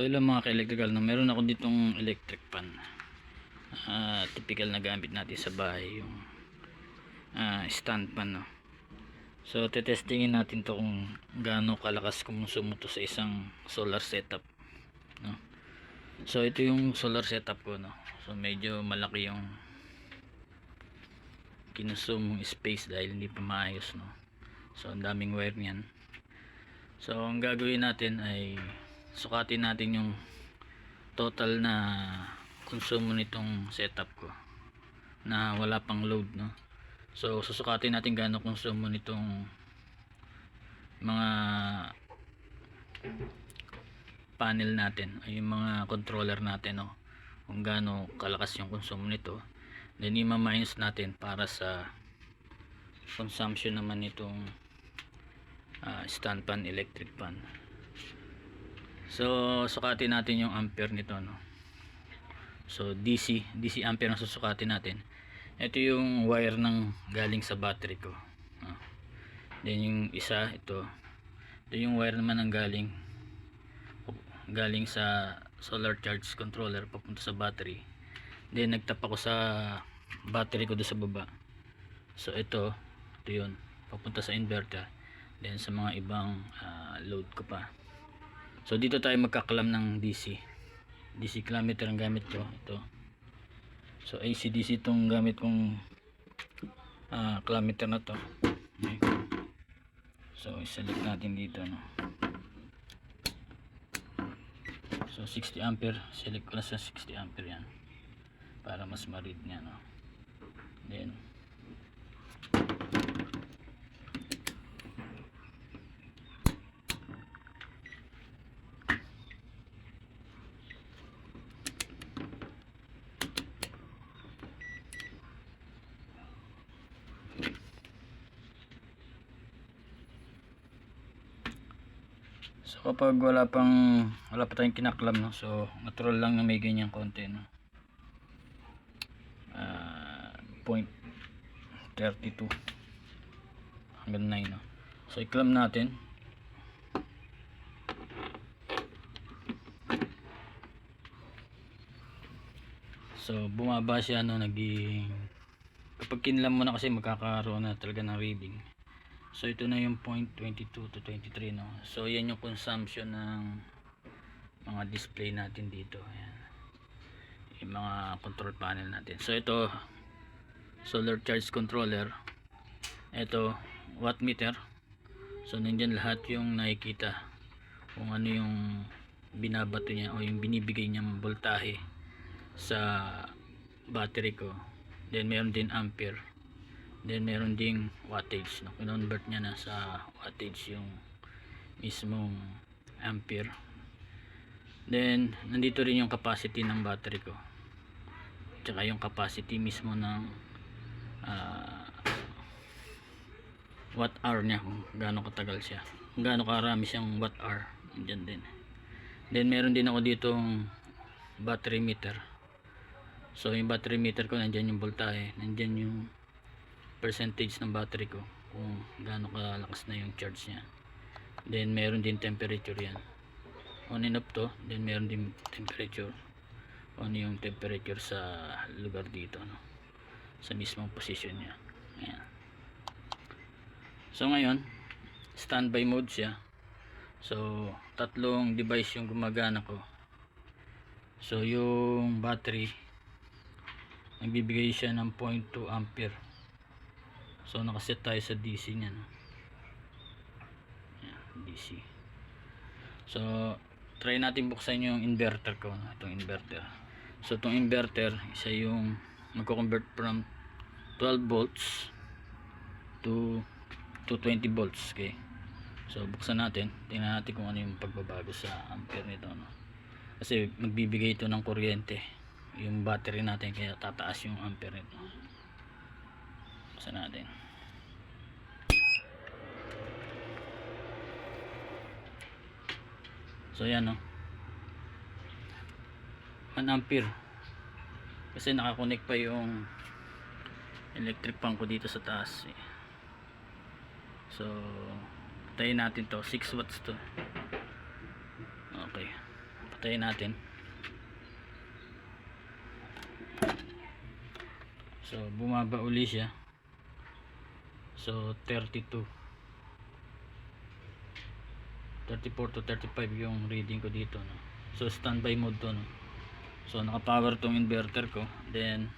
So ilang mga ka-electrical na meron ako ditong electric pan. Ah, typical na gamit natin sa bahay yung ah, stand pan no. So tetestingin natin to kung gaano kalakas kumusumo to sa isang solar setup no. So ito yung solar setup ko no. So medyo malaki yung kinusumong space dahil hindi pa maayos no. So ang daming wire niyan. So ang gagawin natin ay sukatin natin yung total na konsumo nitong setup ko na wala pang load no. So susukatin natin gaano konsumo nitong mga panel natin yung mga controller natin no? Kung gaano kalakas yung konsumo nito. Then i-minus natin para sa consumption naman nitong ah, stand pan electric pan so sukatin natin yung ampere nito no? So DC DC ampere ang susukatin natin. Ito yung wire ng galing sa battery ko Ah. then yung isa ito. Ito yung wire naman ng galing galing sa solar charge controller papunta sa battery. Then nagtap ako sa battery ko doon sa baba. So ito ito yun papunta sa inverter. Then sa mga ibang ah, load ko pa so dito tayo magkaklam ng DC DC kilometer ang gamit ko ito so AC DC itong gamit kong ah, kilometer na to Okay. so iselect natin dito no So 60 ampere, select ko na sa 60 ampere yan. Para mas ma-read niya no. Then So kapag wala pang wala pa tayong kinaklam no. So natural lang na may ganyan konti no. Ah, point 32 hanggang 9 no. So iklam natin. So bumaba siya no naging kapag kinlam mo na kasi magkakaroon na talaga ng reading. So ito na yung point 22 to 23 no. So yan yung consumption ng mga display natin dito. Ayan. Yung mga control panel natin. So ito solar charge controller. Ito watt meter. So nandiyan lahat yung nakikita kung ano yung binabato niya o yung binibigay niyang voltahe sa battery ko. Then meron din ampere. Then meron ding wattage. No? Convert niya na sa wattage yung mismong ampere. Then nandito rin yung capacity ng battery ko. Tsaka yung capacity mismo ng ah, watt hour niya kung gaano katagal siya. Kung gaano karami siyang watt hour. Diyan din. Then meron din ako ditong battery meter. So yung battery meter ko nandyan yung voltahe, nandyan yung percentage ng battery ko kung gaano kalakas na yung charge niya. Then meron din temperature yan. On and off to then meron din temperature. Ano yung temperature sa lugar dito no? sa mismong position niya. Ayan. so ngayon standby mode siya. So tatlong device yung gumagana ko. So yung battery nagbibigay siya ng 0.2 ampere So nakaset tayo sa DC niya no. Ayan, DC. So try natin buksan yung inverter ko, itong inverter. So itong inverter, isa yung magko-convert from 12 volts to to 20 volts, okay? So buksan natin, tingnan natin kung ano yung pagbabago sa ampere nito, no. Kasi magbibigay ito ng kuryente yung battery natin kaya tataas yung ampere nito. Buksan natin. So yan no. 1 ampere. Kasi nakakonect pa yung electric pan ko dito sa taas. Eh. So tayin natin to 6 watts to. Okay. Tayin natin. So, bumaba uli siya. So, 32. 34 to 35 yung reading ko dito. No? So, standby mode to. No? So, naka-power tong inverter ko. Then,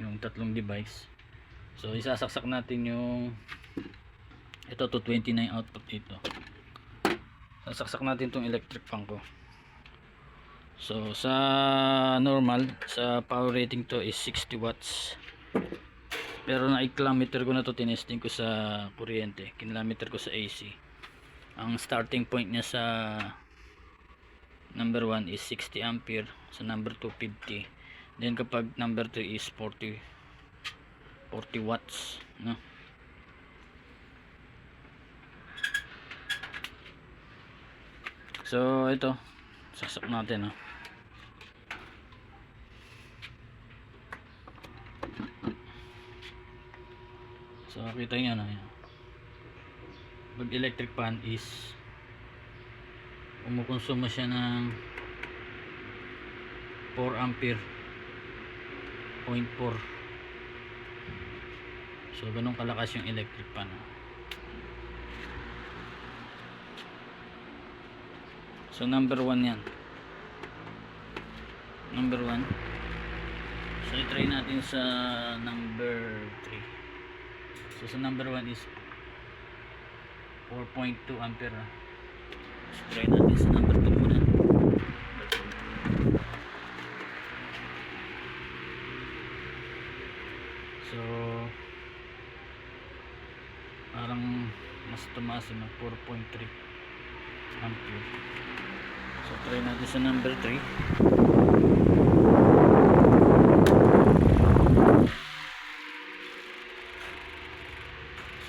yung tatlong device. So, isasaksak natin yung ito to 29 output dito. Sasaksak natin tong electric fan ko. So, sa normal, sa power rating to is 60 watts. Pero na kilometer ko na to tinesting ko sa kuryente. Kilometer ko sa AC. Ang starting point niya sa number 1 is 60 ampere. Sa number 2, 50. Then kapag number 3 is 40 40 watts. No? So, ito. Sasak natin. No? So, kita nyo na yan. Pag electric fan is umukonsumo siya ng 4 ampere 0.4 so ganun kalakas yung electric ah. so number 1 yan. Number 1 so i-try natin sa number 3 so sa number 1 is 4.2 ampere ah. so try natin sa number 2 muna. So parang mas tumaas na 4.3 ampere. So try natin sa number 3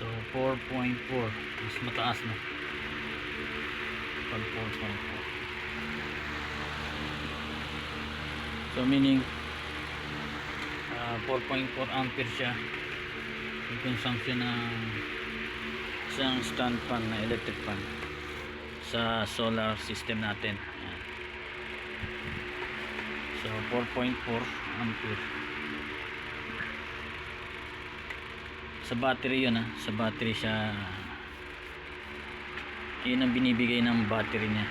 So 4.4 mas mataas na. Pag 4.4. So meaning ah, 4.4 ampere siya yung consumption ng isang stand fan na electric fan sa solar system natin. So 4.4 ampere. sa battery yun ah sa battery siya yun ang binibigay ng battery niya.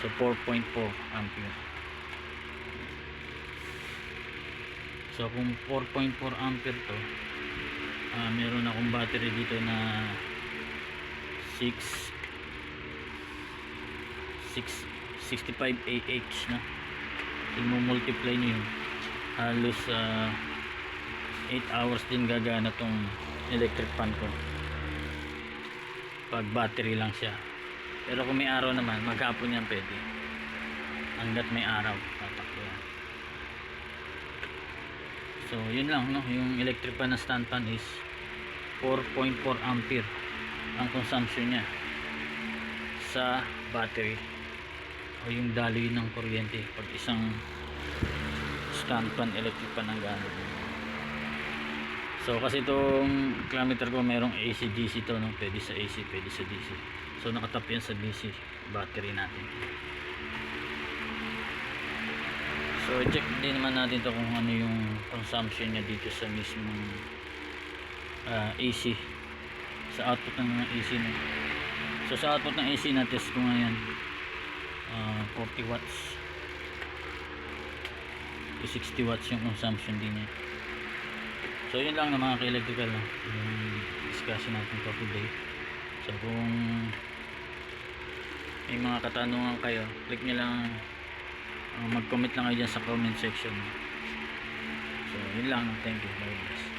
So 4.4 ampere. So kung 4.4 ampere to ah, meron akong battery dito na 6 6 65 AH na. I-multiply nyo yun. Halos ah 8 hours din gagana tong electric fan ko pag battery lang siya. Pero kung may araw naman maghapon yan pwede. Hanggat may araw tatakbo yan. So yun lang no? Yung electric fan na stand fan is 4.4 ampere ang consumption niya sa battery o yung daloy ng kuryente pag isang stand fan electric fan ang gamit So kasi itong kilometer ko merong AC DC to no? Pwede sa AC, pwede sa DC. So nakatap yan sa DC battery natin. So check din naman natin to kung ano yung consumption niya dito sa mismong ah, AC sa output ng AC no. So sa output ng AC na test ko ngayon ah, 40 watts to 60 watts yung consumption din niya. So yun lang na mga ka-electrical no? yung discussion natin for today. So kung may mga katanungan kayo, click nyo lang uh, mag-comment lang kayo dyan sa comment section. So yun lang. Thank you. Bye guys.